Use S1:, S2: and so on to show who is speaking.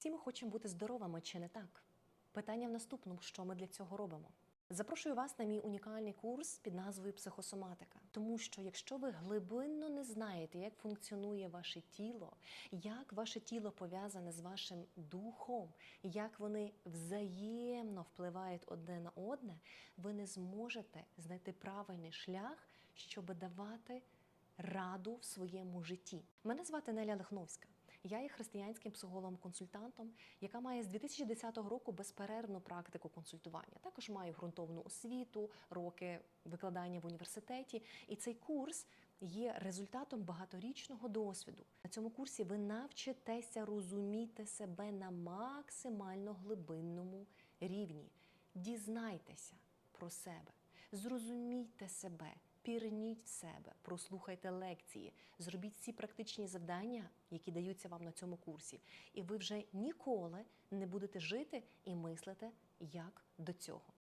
S1: Всі ми хочемо бути здоровими, чи не так? Питання в наступному, що ми для цього робимо. Запрошую вас на мій унікальний курс під назвою Психосоматика. Тому що якщо ви глибинно не знаєте, як функціонує ваше тіло, як ваше тіло пов'язане з вашим духом, як вони взаємно впливають одне на одне, ви не зможете знайти правильний шлях, щоб давати раду в своєму житті. Мене звати Неля Лихновська. Я є християнським психологом-консультантом, яка має з 2010 року безперервну практику консультування. Також маю ґрунтовну освіту, роки викладання в університеті. І цей курс є результатом багаторічного досвіду. На цьому курсі ви навчитеся розуміти себе на максимально глибинному рівні. Дізнайтеся про себе, зрозумійте себе. Пірніть себе, прослухайте лекції, зробіть всі практичні завдання, які даються вам на цьому курсі, і ви вже ніколи не будете жити і мислити як до цього.